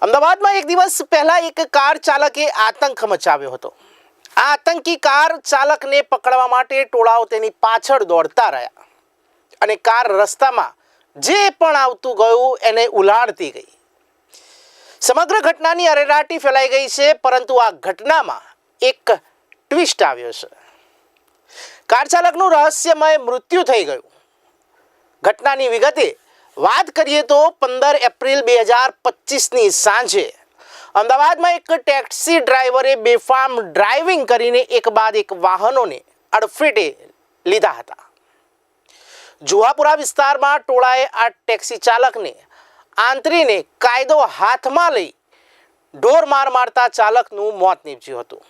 અમદાવાદમાં એક દિવસ પહેલા એક કાર ચાલકે આતંક મચાવ્યો હતો. આ આતંકી કાર ચાલકને પકડવા માટે ટોળાઓ તેની પાછળ દોડતા રહ્યા અને કાર રસ્તામાં જે પણ આવતું ગયું એને ઉલાળતી ગઈ. સમગ્ર ઘટનાની અરેરાટી ફેલાઈ ગઈ છે, પરંતુ આ ઘટનામાં એક ટ્વિસ્ટ આવ્યો છે. કાર ચાલકનું રહસ્યમય મૃત્યુ થઈ ગયું. ઘટનાની વિગતે વાત કરીએ તો પંદર એપ્રિલ બે હજાર પચીસની સાંજે. અમદાવાદમાં એક ટેક્સી ડ્રાઈવરે બેફામ ડ્રાઇવિંગ કરીને એક બાદ એક વાહનોને અડફેટે લીધા હતા. જુહાપુરા વિસ્તારમાં ટોળાએ આ ટેક્સી ચાલકને આંતરીને કાયદો હાથમાં લઈ ઢોર માર મારતા ચાલકનું મોત નીપજ્યું હતું.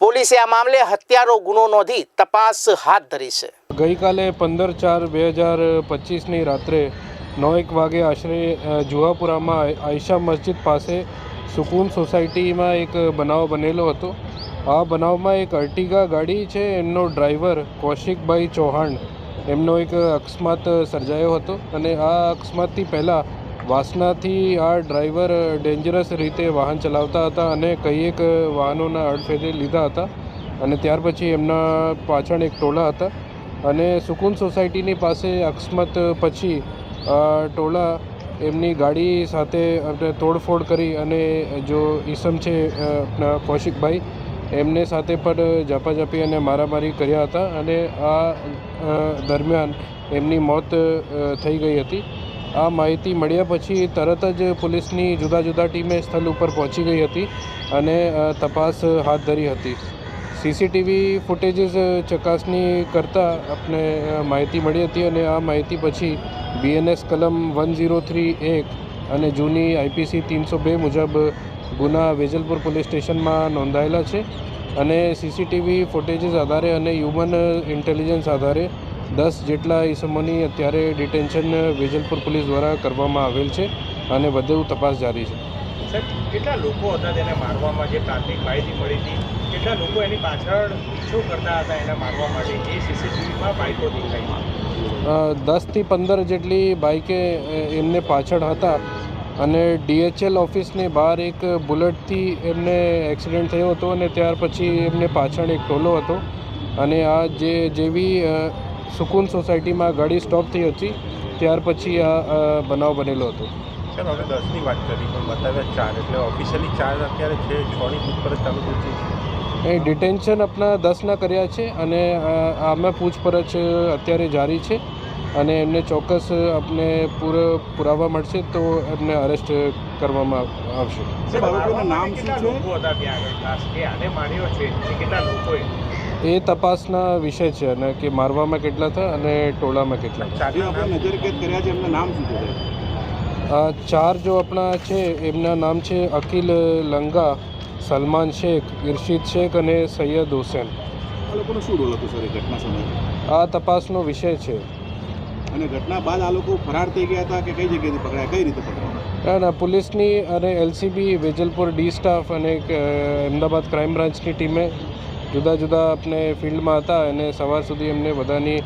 પોલીસે આ મામલે હત્યાનો ગુનો નોંધી તપાસ હાથ ધરી છે. ગઈકાલે પંદર ચાર બે હજાર પચીસની રાત્રે નવ એક વાગે આશરે જુહાપુરામાં આયશા મસ્જિદ પાસે સુકૂન સોસાયટીમાં એક બનાવ બનેલો હતો. આ બનાવમાં એક અર્ટિગા ગાડી છે, એમનો ડ્રાઈવર કૌશિકભાઈ ચૌહાણ. એમનો એક અકસ્માત સર્જાયો હતો અને આ અકસ્માતથી પહેલાં વાસનાથી આ ડ્રાઈવર ડેન્જરસ રીતે વાહન ચલાવતા હતા અને કઈ એક વાહનોના અડફેટે લીધા હતા અને ત્યાર પછી એમના પાછળ એક ટોળા હતા. અને સુકૂન સોસાયટીની પાસે અકસ્માત પછી ટોળા એમની ગાડી સાથે તોડફોડ કરી અને જો ઈસમ છે આપણા કૌશિકભાઈ, એમને સાથે પણ ઝાપાઝાપી અને મારામારી કર્યા હતા અને આ દરમિયાન એમની મોત થઈ ગઈ હતી. આ માહિતી મળ્યા પછી તરત જ પોલીસની જુદા જુદા ટીમે સ્થળ ઉપર પહોંચી ગઈ હતી અને તપાસ હાથ ધરી હતી. સીસીટીવી ફૂટેજીસ ચકાસણી કરતાં આપણે માહિતી મળી હતી અને આ માહિતી પછી બીએનએસ કલમ વન ઝીરો થ્રી એક અને જૂની આઈપીસી ત્રણસો બે મુજબ ગુના વેજલપુર પોલીસ સ્ટેશનમાં નોંધાયેલા છે અને સીસીટીવી ફૂટેજીસ આધારે અને હ્યુમન ઇન્ટેલિજન્સ આધારે દસ જેટલા ઈસમોની અત્યારે ડિટેન્શન વેજલપુર પોલીસ દ્વારા કરવામાં આવેલ છે અને વધુ તપાસ જારી છે. કેટલા લોકો હતા તેને મારવામાં? જે પ્રાથમિક માહિતી મળી હતી કેટલા લોકો એની પાછળ પીછો કરતા હતા એને મારવા માટે? એ સીસીટીવીમાં બાઇકો દેખાઈ દસથી પંદર જેટલી બાઇકે એમને પાછળ હતા અને ડીએચએલ ઓફિસની બહાર એક બુલેટથી એમને એક્સિડન્ટ થયો હતો અને ત્યાર પછી એમને પાછળ એક ટોલો હતો અને આ જે જેવી સુકૂન સોસાયટીમાં ગાડી સ્ટોપ થઈ હતી. ત્યાર પછી આ બનાવ બનેલો હતો. સાહેબ અમે દસની વાત કરી પણ બતાવ્યા ચાર એટલે ઓફિશિયલી ચાર અત્યારે છે છની પૂછપરછ ચાલુ છે. એ ડિટેન્શન આપણા દસના કર્યા છે અને આમાં પૂછપરછ અત્યારે જારી છે અને એમને ચોક્કસ આપને પૂરો પુરાવા મળશે તો એમને અરેસ્ટ કરવામાં આવશે. નામ શું છે? એ તપાસના વિષય છે અને કે મારવામાં કેટલા થયા અને ટોળામાં કેટલા. ચાર જો આપણા છે એમના નામ છે અકિલ લંગા સલમાન શેખ ઇર્શિદ શેખ અને સૈયદ હુસેન. આ તપાસનો વિષય છે. અને ઘટના બાદ આ લોકો ફરાર થઈ ગયા હતા કે કઈ જગ્યાએથી પકડાયા? કઈ રીતે પકડાયા? ના ના પોલીસની અને એલસીબી વેજલપુર ડી સ્ટાફ અને અમદાવાદ ક્રાઇમ બ્રાન્ચની ટીમે જુદા જુદા આપણે ફિલ્ડમાં હતા અને સવાર સુધી એમને બધાની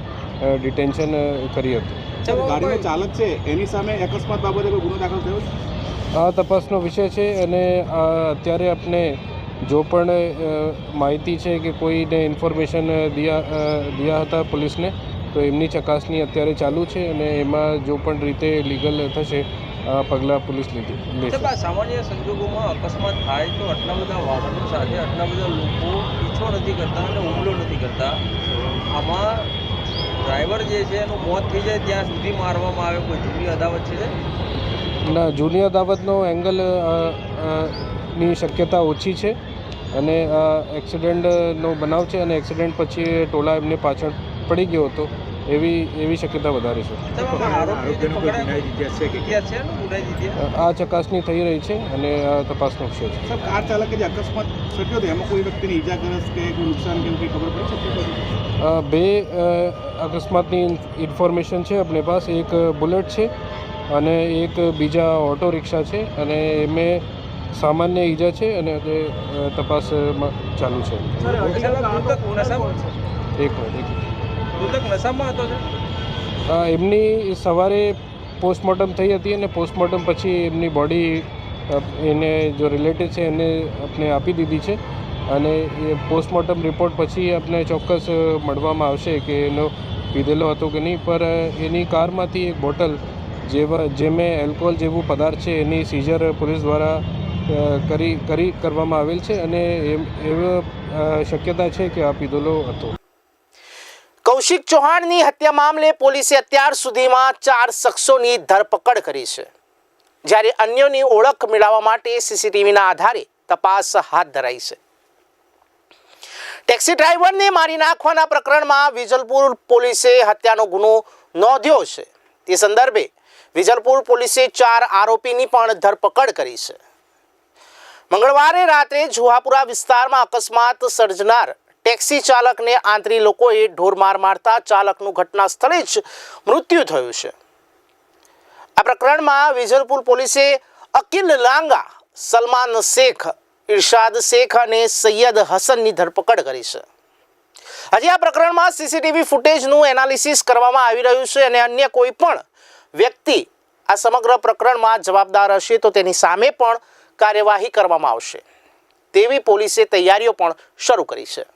ડિટેન્શન કરી હતી. ગાડીનો ચાલક છે એની સામે અકસ્માત બાબતે કોઈ ગુનો દાખલ થયો આ તપાસનો વિષય છે અને આ અત્યારે આપણે જો પણ માહિતી છે કે કોઈને ઇન્ફોર્મેશન દિયા દિયા હતા પોલીસને તો એમની ચકાસણી અત્યારે ચાલુ છે અને એમાં જો પણ રીતે લીગલ થશે પગલાં પોલીસ લીધી આ સામાન્ય સંજોગોમાં અકસ્માત થાય તો આટલા બધા વાહનો સાથે આટલા બધા લોકો પીછો નથી કરતા અને હુમલો નથી કરતા. આમાં ડ્રાઈવર જે છે એનું મોત થઈ જાય ત્યાં સુધી મારવામાં આવે કોઈ જૂની અદાવત છે ના જૂની અદાવતનો એંગલની શક્યતા ઓછી છે અને આ એક્સિડન્ટનો બનાવ છે અને એક્સિડન્ટ પછી ટોલા એમને પાછળ પડી ગયો હતો. એવી એવી શક્યતા વધારે છે. આ ચકાસણી થઈ રહી છે અને આ તપાસનો વિષય છે. કાર ચાલકે જે અકસ્માત સર્જ્યો હતો એમાં કોઈ વ્યક્તિને ઈજાગ્રસ્ત કે કોઈ નુકસાન કે કંઈ ખબર પડી શકતી બે અકસ્માતની ઇન્ફોર્મેશન છે આપણી પાસે. એક બુલેટ છે અને એક બીજા ઓટો રિક્ષા છે અને એમે સામાન્ય ઈજા છે અને તે તપાસમાં ચાલુ છે. એક મિનિટ. મૃતક નશામાં હતો એમની સવારે પોસ્ટમોર્ટમ થઈ હતી અને પોસ્ટમોર્ટમ પછી એમની બોડી એને જો રિલેટેડ છે એને આપણે આપી દીધી છે અને એ પોસ્ટમોર્ટમ રિપોર્ટ પછી આપણે ચોક્કસ મળવામાં આવશે કે એનો પીધેલો હતો કે નહીં. પર એની કારમાંથી એક બોટલ જેવા જેમાં એલ્કોહોલ જેવું પદાર્થ છે એની સીઝર પોલીસ દ્વારા કરી કરી, કરવામાં આવેલ છે અને એમ, એવો શક્યતા છે કે આ પીધેલો હતો. કૌશિક ચૌહાણની હત્યા મામલે પોલીસે અત્યાર સુધીમાં ચાર શખ્સોની ધરપકડ કરી છે. જ્યારે અન્યોની ઓળખ મેળવવા માટે સીસીટીવીના આધારે તપાસ હાથ ધરાઈ છે. ટેક્સી ડ્રાઈવરને મારી નાખવાના પ્રકરણમાં વિજલપુર પોલીસે હત્યાનો ગુનો નોંધ્યો છે. તે સંદર્ભે વિજલપુર પોલીસે ચાર આરોપીની પણ ધરપકડ કરી છે. મંગળવારે રાત્રે જુહાપુરા વિસ્તારમાં અકસ્માત સર્જનાર ટેક્સી ચાલકને આંતરી લોકોએ ઢોરમાર મારતા ચાલકનું ઘટના સ્થળે જ મૃત્યુ થયું છે. આ પ્રકરણમાં વિજલપુર પોલીસે અકિલ લાંગા, સલમાન શેખ, ઇરશાદ શેખ અને સૈયદ હસનની ધરપકડ કરી છે. હજી આ પ્રકરણમાં સીસીટીવી ફૂટેજનું એનાલિસિસ કરવામાં આવી રહ્યું છે અને અન્ય કોઈ પણ વ્યક્તિ આ સમગ્ર પ્રકરણમાં જવાબદાર હશે તો તેની સામે પણ કાર્યવાહી કરવામાં આવશે. તેવી પોલીસે તૈયારીઓ પણ શરૂ કરી છે.